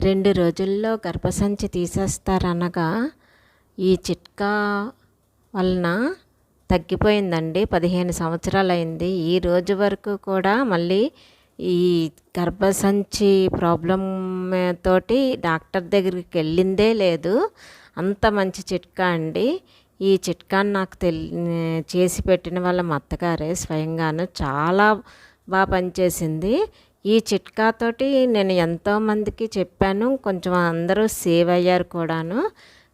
రెండు రోజుల్లో గర్భసంచి తీసేస్తారనగా ఈ చిట్కా వలన తగ్గిపోయిందండి. పదిహేను సంవత్సరాలు అయింది ఈ రోజు వరకు కూడా మళ్ళీ ఈ గర్భసంచి ప్రాబ్లం తోటి డాక్టర్ దగ్గరికి వెళ్ళిందే లేదు. అంత మంచి చిట్కా అండి. ఈ చిట్కాను నాకు తెలి చేసి పెట్టిన వాళ్ళ మా అత్తగారే స్వయంగాను చాలా బాగా పనిచేసింది. ఈ చిట్కాతోటి నేను ఎంతోమందికి చెప్పాను. కొంచెం అందరూ సేవ్ అయ్యారు కూడాను.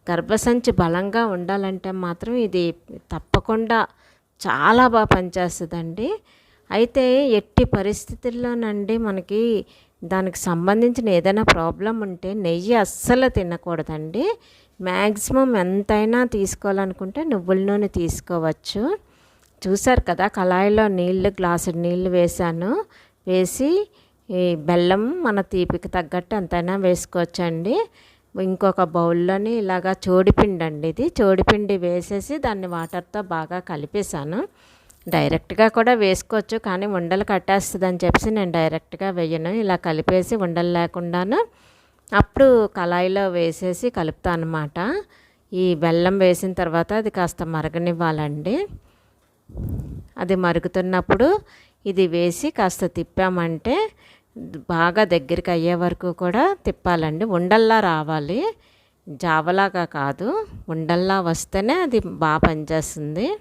గర్భసంచి బలంగా ఉండాలంటే మాత్రం ఇది తప్పకుండా చాలా బాగా పనిచేస్తుందండి. అయితే ఎట్టి పరిస్థితుల్లోనండి మనకి దానికి సంబంధించిన ఏదైనా ప్రాబ్లం ఉంటే నెయ్యి అస్సలు తినకూడదండి. మ్యాక్సిమం ఎంతైనా తీసుకోవాలనుకుంటే నువ్వుల నూనె తీసుకోవచ్చు. చూసారు కదా కళాయిలో నీళ్ళు గ్లాసు నీళ్ళు వేసాను వేసి ఈ బెల్లం మన తీపికి తగ్గట్టు ఎంతైనా వేసుకోవచ్చండి. ఇంకొక బౌల్లోని ఇలాగా చోడిపిండి అండి ఇది. చోడిపిండి వేసేసి దాన్ని వాటర్తో బాగా కలిపేశాను. డైరెక్ట్గా కూడా వేసుకోవచ్చు కానీ ఉండలు కట్టేస్తుంది అని చెప్పేసి నేను డైరెక్ట్గా వేయను. ఇలా కలిపేసి ఉండలు లేకుండాను అప్పుడు కళాయిలో వేసేసి కలుపుతాను అనమాట ఈ బెల్లం వేసిన తర్వాత అది కాస్త మరగనివ్వాలండి. అది మరుగుతున్నప్పుడు ఇది వేసి కాస్త తిప్పామంటే బాగా దగ్గరికి అయ్యే వరకు కూడా తిప్పాలండి. ఉండల్లా రావాలి. జావలాగా కాదు. ఉండల్లా వస్తేనే అది బాగా పనిచేస్తుంది.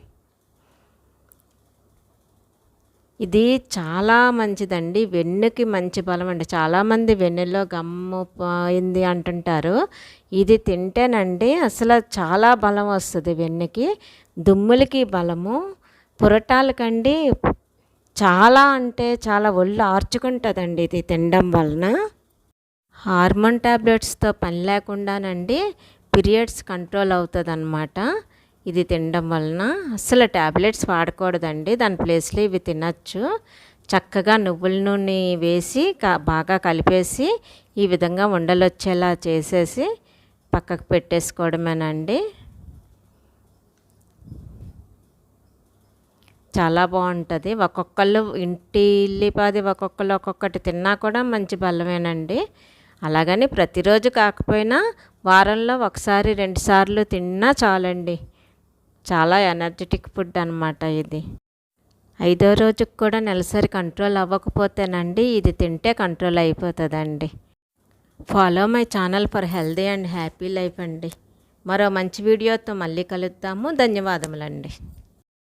ఇది చాలా మంచిదండి. వెన్నుకి మంచి బలం అండి. చాలామంది వెన్నులో గమ్ము పోయింది అంటుంటారు. ఇది తింటేనండి అసలు చాలా బలం వస్తుంది వెన్నుకి. దుమ్ములకి బలము. పురటాలకండి చాలా అంటే చాలా ఒళ్ళు ఆర్చుకుంటుందండి ఇది తినడం వలన. హార్మోన్ ట్యాబ్లెట్స్తో పని లేకుండానండి పీరియడ్స్ కంట్రోల్ అవుతుందన్నమాట. ఇది తినడం వలన అస్సలు ట్యాబ్లెట్స్ వాడకూడదండి. దాని ప్లేస్లో ఇవి తినచ్చు. చక్కగా నువ్వుల నూనె వేసి బాగా కలిపేసి ఈ విధంగా ఉండలు వచ్చేలా చేసేసి పక్కకు పెట్టేసుకోవడమేనండి. చాలా బాగుంటుంది. ఒక్కొక్కళ్ళు ఇంటి ఇల్లిపాది ఒక్కొక్కరు ఒక్కొక్కటి తిన్నా కూడా మంచి బలమేనండి. అలాగని ప్రతిరోజు కాకపోయినా వారంలో ఒకసారి రెండుసార్లు తిన్నా చాలండి. చాలా ఎనర్జెటిక్ ఫుడ్ అనమాట ఇది. ఐదో రోజుకి కూడా నెలసరి కంట్రోల్ అవ్వకపోతేనండి ఇది తింటే కంట్రోల్ అయిపోతుందండి. Follow my channel for healthy and happy life అండి. మరో మంచి వీడియోతో మళ్ళీ కలుద్దాము. ధన్యవాదములండి.